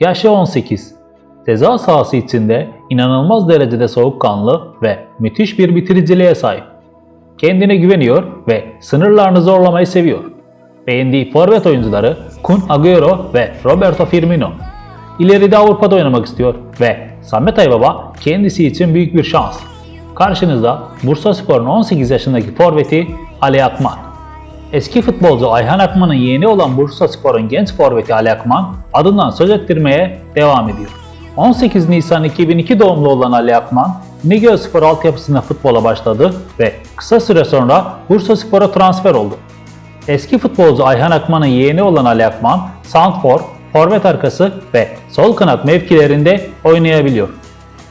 Yaşı 18. Ceza sahası içinde inanılmaz derecede soğukkanlı ve müthiş bir bitiriciliğe sahip. Kendine güveniyor ve sınırlarını zorlamayı seviyor. Beğendiği forvet oyuncuları Kun Agüero ve Roberto Firmino. İleride Avrupa'da oynamak istiyor ve Samet Aybaba kendisi için büyük bir şans. Karşınızda Bursaspor'un 18 yaşındaki forveti Ali Akman. Eski futbolcu Ayhan Akman'ın yeğeni olan Bursaspor'un genç forveti Ali Akman adından söz ettirmeye devam ediyor. 18 Nisan 2002 doğumlu olan Ali Akman, İnegölspor altyapısında futbola başladı ve kısa süre sonra Bursaspor'a transfer oldu. Eski futbolcu Ayhan Akman'ın yeğeni olan Ali Akman, Sandfor, forvet arkası ve sol kanat mevkilerinde oynayabiliyor.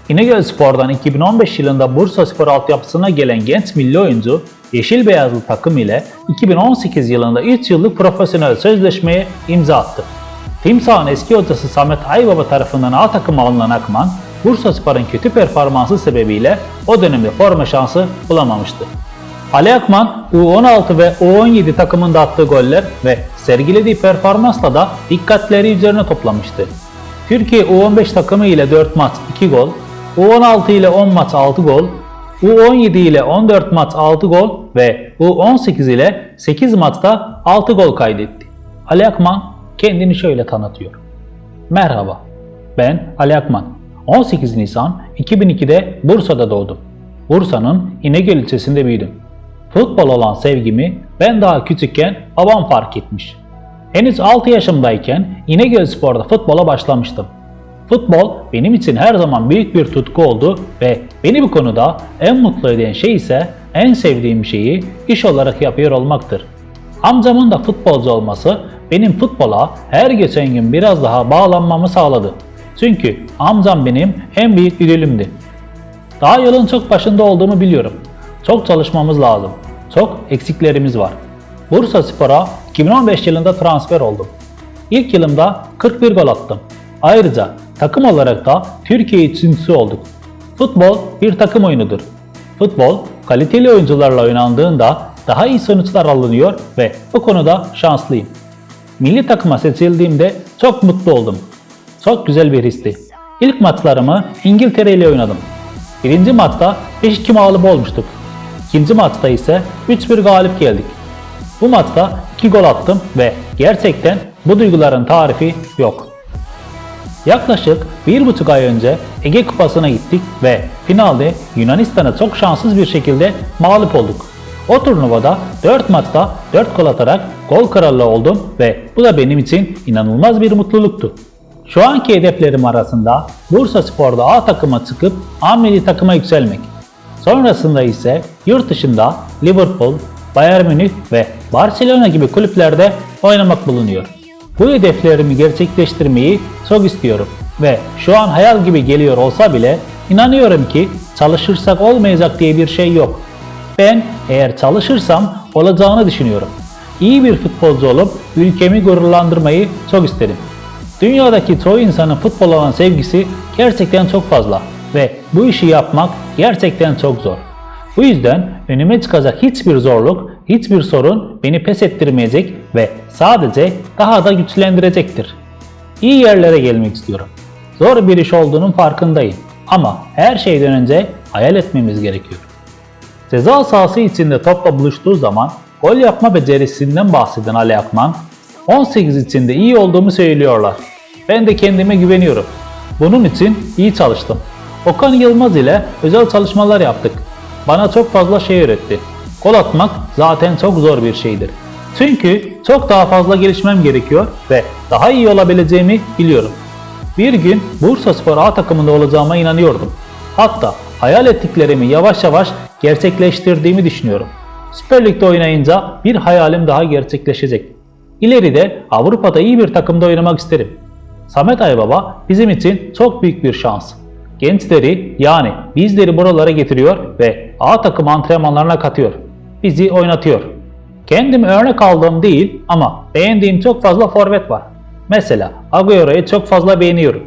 İnegöl Spor'dan 2015 yılında Bursa Spor altyapısına gelen genç milli oyuncu Yeşil Beyazlı takım ile 2018 yılında 3 yıllık profesyonel sözleşmeye imza attı. Timsah'ın eski hocası Samet Aybaba tarafından A takıma alınan Akman, Bursa Spor'un kötü performansı sebebiyle o dönemde forma şansı bulamamıştı. Ali Akman U16 ve U17 takımında attığı goller ve sergilediği performansla da dikkatleri üzerine toplamıştı. Türkiye U15 takımı ile 4 maç 2 gol, U16 ile 10 maç 6 gol, U17 ile 14 maç 6 gol ve U18 ile 8 maçta 6 gol kaydetti. Ali Akman kendini şöyle tanıtıyor. Merhaba, ben Ali Akman. 18 Nisan 2002'de Bursa'da doğdum. Bursa'nın İnegöl ilçesinde büyüdüm. Futbol olan sevgimi ben daha küçükken babam fark etmiş. Henüz 6 yaşımdayken İnegöl Spor'da futbola başlamıştım. Futbol benim için her zaman büyük bir tutku oldu ve beni bu konuda en mutlu eden şey ise en sevdiğim şeyi iş olarak yapıyor olmaktır. Amcamın da futbolcu olması benim futbola her geçen gün biraz daha bağlanmamı sağladı. Çünkü amcam benim en büyük idolümdü. Daha yolun çok başında olduğumu biliyorum. Çok çalışmamız lazım. Çok eksiklerimiz var. Bursa Spor'a 2015 yılında transfer oldum. İlk yılımda 41 gol attım. Ayrıca takım olarak da Türkiye üçüncüsü olduk. Futbol bir takım oyunudur. Futbol kaliteli oyuncularla oynandığında daha iyi sonuçlar alınıyor ve bu konuda şanslıyım. Milli takıma seçildiğimde çok mutlu oldum. Çok güzel bir histi. İlk maçlarımı İngiltere ile oynadım. Birinci maçta 5-2 mağlup olmuştuk. İkinci maçta ise 3-1 galip geldik. Bu maçta 2 gol attım ve gerçekten bu duyguların tarifi yok. Yaklaşık bir buçuk ay önce Ege Kupası'na gittik ve finalde Yunanistan'a çok şanssız bir şekilde mağlup olduk. O turnuvada 4 maçta 4 gol atarak gol krallığı oldum ve bu da benim için inanılmaz bir mutluluktu. Şu anki hedeflerim arasında Bursa Spor'da A takıma çıkıp A milli takıma yükselmek. Sonrasında ise yurt dışında Liverpool, Bayern Münih ve Barcelona gibi kulüplerde oynamak bulunuyor. Bu hedeflerimi gerçekleştirmeyi çok istiyorum ve şu an hayal gibi geliyor olsa bile inanıyorum ki çalışırsak olmayacak diye bir şey yok. Ben eğer çalışırsam olacağını düşünüyorum. İyi bir futbolcu olup ülkemi gururlandırmayı çok isterim. Dünyadaki çoğu insanın futbol olan sevgisi gerçekten çok fazla ve bu işi yapmak gerçekten çok zor. Bu yüzden önüme çıkacak hiçbir zorluk, hiçbir sorun beni pes ettirmeyecek ve sadece daha da güçlendirecektir. İyi yerlere gelmek istiyorum. Zor bir iş olduğunun farkındayım ama her şeyden önce hayal etmemiz gerekiyor. Ceza sahası içinde topla buluştuğu zaman gol yapma becerisinden bahseden Ali Akman, 18 içinde iyi olduğumu söylüyorlar. Ben de kendime güveniyorum. Bunun için iyi çalıştım. Okan Yılmaz ile özel çalışmalar yaptık. Bana çok fazla şey öğretti. Gol atmak zaten çok zor bir şeydir. Çünkü çok daha fazla gelişmem gerekiyor ve daha iyi olabileceğimi biliyorum. Bir gün Bursa Spor A takımında olacağıma inanıyordum. Hatta hayal ettiklerimi yavaş yavaş gerçekleştirdiğimi düşünüyorum. Süper Lig'de oynayınca bir hayalim daha gerçekleşecek. İleride Avrupa'da iyi bir takımda oynamak isterim. Samet Aybaba bizim için çok büyük bir şans. Gençleri yani bizleri buralara getiriyor ve A takım antrenmanlarına katıyor. Bizi oynatıyor. Kendim örnek aldığım değil ama beğendiğim çok fazla forvet var. Mesela Agüero'yu çok fazla beğeniyorum.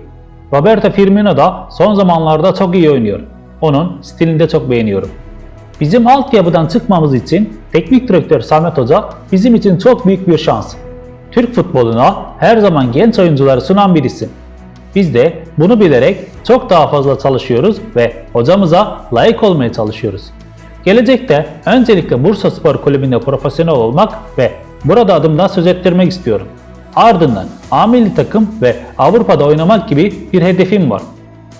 Roberto Firmino da son zamanlarda çok iyi oynuyor. Onun stilini de çok beğeniyorum. Bizim altyapıdan çıkmamız için teknik direktör Samet Hoca bizim için çok büyük bir şans. Türk futboluna her zaman genç oyuncuları sunan bir isim. Biz de bunu bilerek çok daha fazla çalışıyoruz ve hocamıza layık olmaya çalışıyoruz. Gelecekte öncelikle Bursa Spor Kulübü'nde profesyonel olmak ve burada adımdan söz ettirmek istiyorum. Ardından A milli takım ve Avrupa'da oynamak gibi bir hedefim var.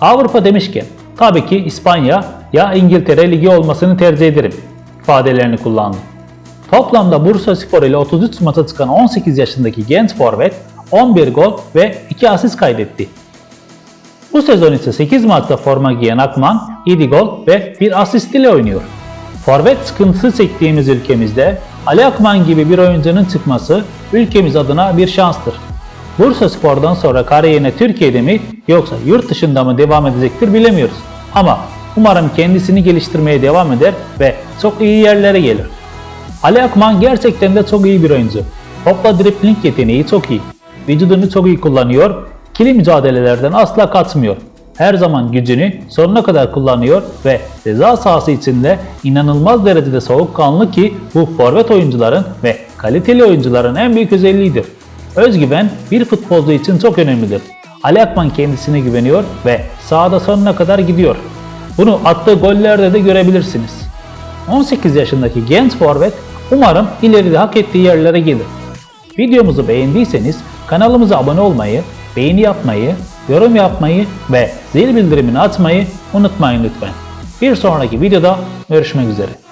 Avrupa demişken tabii ki İspanya ya İngiltere Ligi olmasını tercih ederim ifadelerini kullandı. Toplamda Bursa Spor ile 33 maça çıkan 18 yaşındaki genç forvet 11 gol ve 2 asist kaydetti. Bu sezon ise 8 maçta forma giyen Akman 7 gol ve 1 asist ile oynuyor. Forvet sıkıntısı çektiğimiz ülkemizde Ali Akman gibi bir oyuncunun çıkması ülkemiz adına bir şanstır. Bursa Spor'dan sonra kariyerine Türkiye'de mi yoksa yurt dışında mı devam edecektir bilemiyoruz. Ama umarım kendisini geliştirmeye devam eder ve çok iyi yerlere gelir. Ali Akman gerçekten de çok iyi bir oyuncu. Topla dripling yeteneği çok iyi. Vücudunu çok iyi kullanıyor. Kili mücadelelerden asla kaçmıyor. Her zaman gücünü sonuna kadar kullanıyor ve ceza sahası içinde inanılmaz derecede soğukkanlı ki bu forvet oyuncuların ve kaliteli oyuncuların en büyük özelliğidir. Özgüven bir futbolcu için çok önemlidir. Ali Akman kendisine güveniyor ve sahada sonuna kadar gidiyor. Bunu attığı gollerde de görebilirsiniz. 18 yaşındaki genç forvet umarım ileride hak ettiği yerlere gelir. Videomuzu beğendiyseniz kanalımıza abone olmayı, beğeni yapmayı, yorum yapmayı ve zil bildirimini açmayı unutmayın lütfen. Bir sonraki videoda görüşmek üzere.